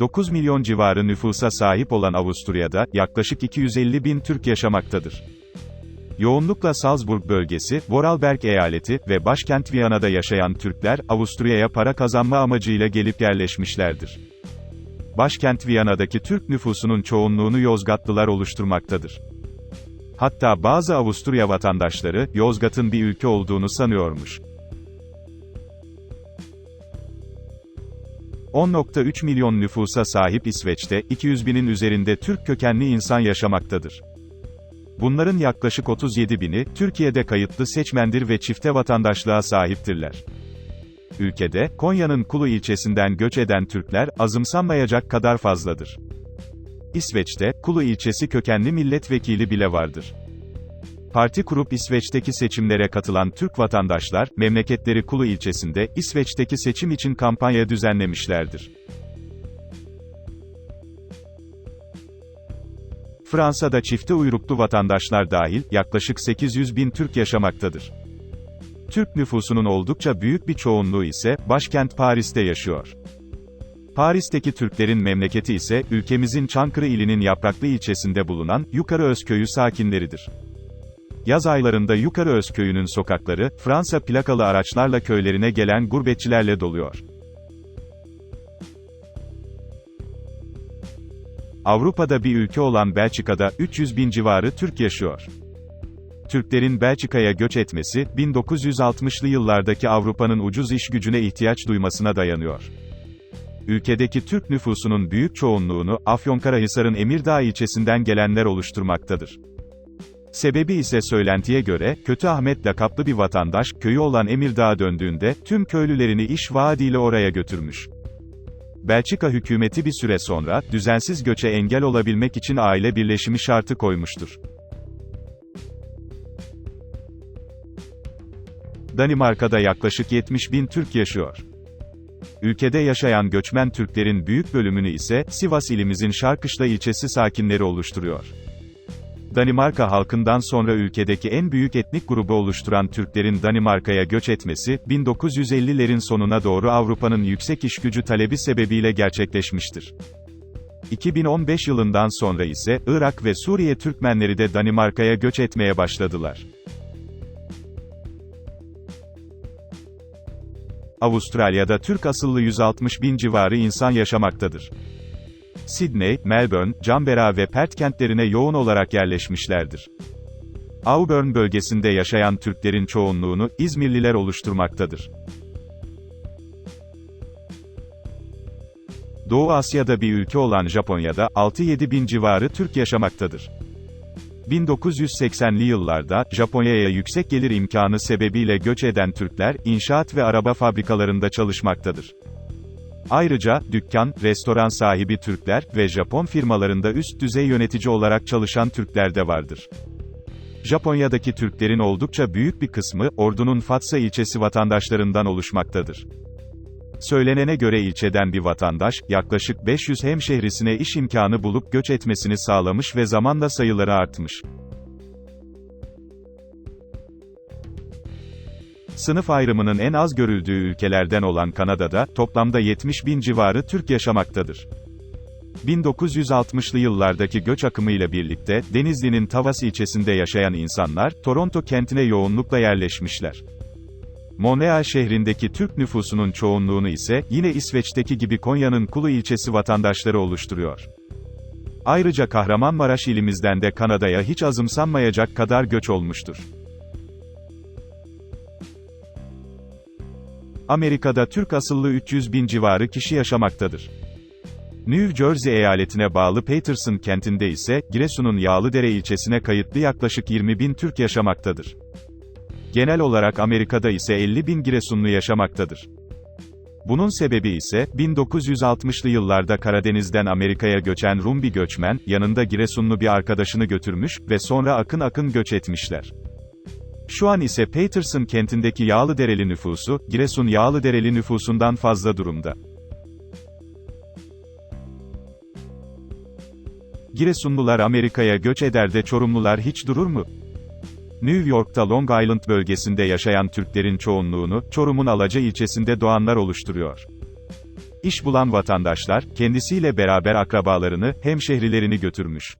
9 milyon civarı nüfusa sahip olan Avusturya'da, yaklaşık 250 bin Türk yaşamaktadır. Yoğunlukla Salzburg bölgesi, Vorarlberg eyaleti ve başkent Viyana'da yaşayan Türkler, Avusturya'ya para kazanma amacıyla gelip yerleşmişlerdir. Başkent Viyana'daki Türk nüfusunun çoğunluğunu Yozgatlılar oluşturmaktadır. Hatta bazı Avusturya vatandaşları, Yozgat'ın bir ülke olduğunu sanıyormuş. 10.3 milyon nüfusa sahip İsveç'te, 200 binin üzerinde Türk kökenli insan yaşamaktadır. Bunların yaklaşık 37 bini, Türkiye'de kayıtlı seçmendir ve çifte vatandaşlığa sahiptirler. Ülkede, Konya'nın Kulu ilçesinden göç eden Türkler, azımsanmayacak kadar fazladır. İsveç'te, Kulu ilçesi kökenli milletvekili bile vardır. Parti kurup İsveç'teki seçimlere katılan Türk vatandaşlar, memleketleri Kulu ilçesinde, İsveç'teki seçim için kampanya düzenlemişlerdir. Fransa'da çifte uyruklu vatandaşlar dahil, yaklaşık 800 bin Türk yaşamaktadır. Türk nüfusunun oldukça büyük bir çoğunluğu ise, başkent Paris'te yaşıyor. Paris'teki Türklerin memleketi ise, ülkemizin Çankırı ilinin Yapraklı ilçesinde bulunan, Yukarı Özköy'ü sakinleridir. Yaz aylarında Yukarı Özköy'ünün sokakları, Fransa plakalı araçlarla köylerine gelen gurbetçilerle doluyor. Avrupa'da bir ülke olan Belçika'da, 300 bin civarı Türk yaşıyor. Türklerin Belçika'ya göç etmesi, 1960'lı yıllardaki Avrupa'nın ucuz iş gücüne ihtiyaç duymasına dayanıyor. Ülkedeki Türk nüfusunun büyük çoğunluğunu, Afyonkarahisar'ın Emirdağ ilçesinden gelenler oluşturmaktadır. Sebebi ise söylentiye göre, Kötü Ahmet lakaplı bir vatandaş, köyü olan Emirdağ'a döndüğünde, tüm köylülerini iş vaadiyle oraya götürmüş. Belçika hükümeti bir süre sonra, düzensiz göçe engel olabilmek için aile birleşimi şartı koymuştur. Danimarka'da yaklaşık 70 bin Türk yaşıyor. Ülkede yaşayan göçmen Türklerin büyük bölümünü ise, Sivas ilimizin Şarkışla ilçesi sakinleri oluşturuyor. Danimarka halkından sonra ülkedeki en büyük etnik grubu oluşturan Türklerin Danimarka'ya göç etmesi, 1950'lerin sonuna doğru Avrupa'nın yüksek işgücü talebi sebebiyle gerçekleşmiştir. 2015 yılından sonra ise, Irak ve Suriye Türkmenleri de Danimarka'ya göç etmeye başladılar. Avustralya'da Türk asıllı 160 bin civarı insan yaşamaktadır. Sydney, Melbourne, Canberra ve Perth kentlerine yoğun olarak yerleşmişlerdir. Auburn bölgesinde yaşayan Türklerin çoğunluğunu, İzmirliler oluşturmaktadır. Doğu Asya'da bir ülke olan Japonya'da, 6-7 bin civarı Türk yaşamaktadır. 1980'li yıllarda, Japonya'ya yüksek gelir imkanı sebebiyle göç eden Türkler, inşaat ve araba fabrikalarında çalışmaktadır. Ayrıca, dükkan, restoran sahibi Türkler ve Japon firmalarında üst düzey yönetici olarak çalışan Türkler de vardır. Japonya'daki Türklerin oldukça büyük bir kısmı, ordunun Fatsa ilçesi vatandaşlarından oluşmaktadır. Söylenene göre ilçeden bir vatandaş, yaklaşık 500 hemşehrisine iş imkanı bulup göç etmesini sağlamış ve zamanla sayıları artmış. Sınıf ayrımının en az görüldüğü ülkelerden olan Kanada'da, toplamda 70 bin civarı Türk yaşamaktadır. 1960'lı yıllardaki göç akımıyla birlikte, Denizli'nin Tavas ilçesinde yaşayan insanlar, Toronto kentine yoğunlukla yerleşmişler. Montreal şehrindeki Türk nüfusunun çoğunluğunu ise, yine İsveç'teki gibi Konya'nın Kulu ilçesi vatandaşları oluşturuyor. Ayrıca Kahramanmaraş ilimizden de Kanada'ya hiç azımsanmayacak kadar göç olmuştur. Amerika'da Türk asıllı 300 bin civarı kişi yaşamaktadır. New Jersey eyaletine bağlı Paterson kentinde ise, Giresun'un Yağlıdere ilçesine kayıtlı yaklaşık 20 bin Türk yaşamaktadır. Genel olarak Amerika'da ise 50 bin Giresunlu yaşamaktadır. Bunun sebebi ise, 1960'lı yıllarda Karadeniz'den Amerika'ya göçen Rum bir göçmen, yanında Giresunlu bir arkadaşını götürmüş ve sonra akın akın göç etmişler. Şu an ise Paterson kentindeki Yağlıdereli nüfusu, Giresun Yağlıdereli nüfusundan fazla durumda. Giresunlular Amerika'ya göç eder de Çorumlular hiç durur mu? New York'ta Long Island bölgesinde yaşayan Türklerin çoğunluğunu, Çorum'un Alaca ilçesinde doğanlar oluşturuyor. İş bulan vatandaşlar, kendisiyle beraber akrabalarını, hemşehrilerini götürmüş.